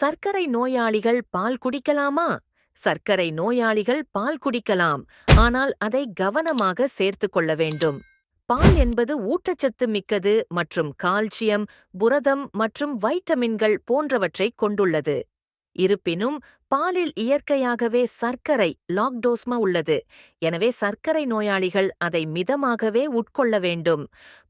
சர்க்கரை நோயாளிகள் பால் குடிக்கலாமா? சர்க்கரை நோயாளிகள் பால் குடிக்கலாம் ஆனால் அதை கவனமாக சேர்த்துக் கொள்ள வேண்டும். பால் என்பது ஊட்டச்சத்து மிக்கது மற்றும் கால்சியம் புரதம் மற்றும் வைட்டமின்கள் போன்றவற்றைக் கொண்டுள்ளது. இருப்பினும் பாலில் இயற்கையாகவே சர்க்கரை லாக்டோஸ்மா உள்ளது. எனவே சர்க்கரை நோயாளிகள் அதை மிதமாகவே உட்கொள்ள வேண்டும்.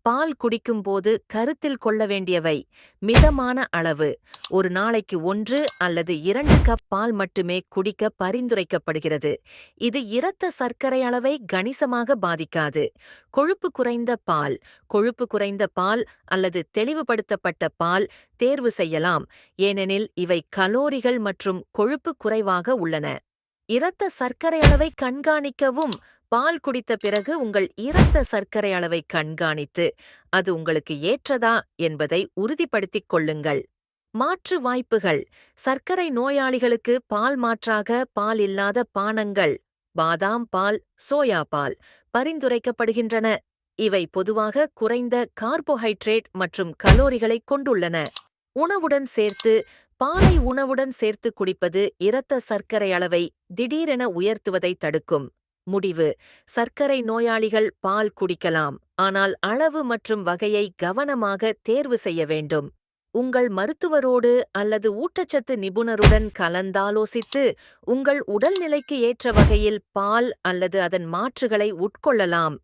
பால் குடிக்கும்போது கருத்தில் கொள்ள வேண்டியவை. மிதமான அளவு. ஒரு நாளைக்கு ஒன்று அல்லது இரண்டு கப் பால் மட்டுமே குடிக்க பரிந்துரைக்கப்படுகிறது. இது இரத்த சர்க்கரை அளவை கணிசமாக பாதிக்காது. கொழுப்பு குறைந்த பால். கொழுப்பு குறைந்த பால் அல்லது தெளிவுபடுத்தப்பட்ட பால் தேர்வு செய்யலாம். ஏனெனில் இவை கலோரிகள் மற்றும் கொழுப்பு குறைவாக உள்ளன. இரத்த சர்க்கரை அளவை கண்காணிக்கவும். பால் குடித்த பிறகு உங்கள் இரத்த சர்க்கரை அளவை கண்காணித்து அது உங்களுக்கு ஏற்றதா என்பதை உறுதிப்படுத்திக் கொள்ளுங்கள். மாற்று வாய்ப்புகள். சர்க்கரை நோயாளிகளுக்கு பால் மாற்றாக பால் இல்லாத பானங்கள் பாதாம் பால் சோயா பால் பரிந்துரைக்கப்படுகின்றன. இவை பொதுவாக குறைந்த கார்போஹைட்ரேட் மற்றும் கலோரிகளைக் கொண்டுள்ளன. உணவுடன் சேர்த்து பாலை உணவுடன் சேர்த்து குடிப்பது இரத்த சர்க்கரை அளவை திடீரென உயர்த்துவதை தடுக்கும். முடிவு. சர்க்கரை நோயாளிகள் பால் குடிக்கலாம் ஆனால் அளவு மற்றும் வகையை கவனமாக தேர்வு செய்ய வேண்டும். உங்கள் மருத்துவரோடு அல்லது ஊட்டச்சத்து நிபுணருடன் கலந்தாலோசித்து உங்கள் உடல்நிலைக்கு ஏற்ற வகையில் பால் அல்லது அதன் மாற்றுகளை உட்கொள்ளலாம்.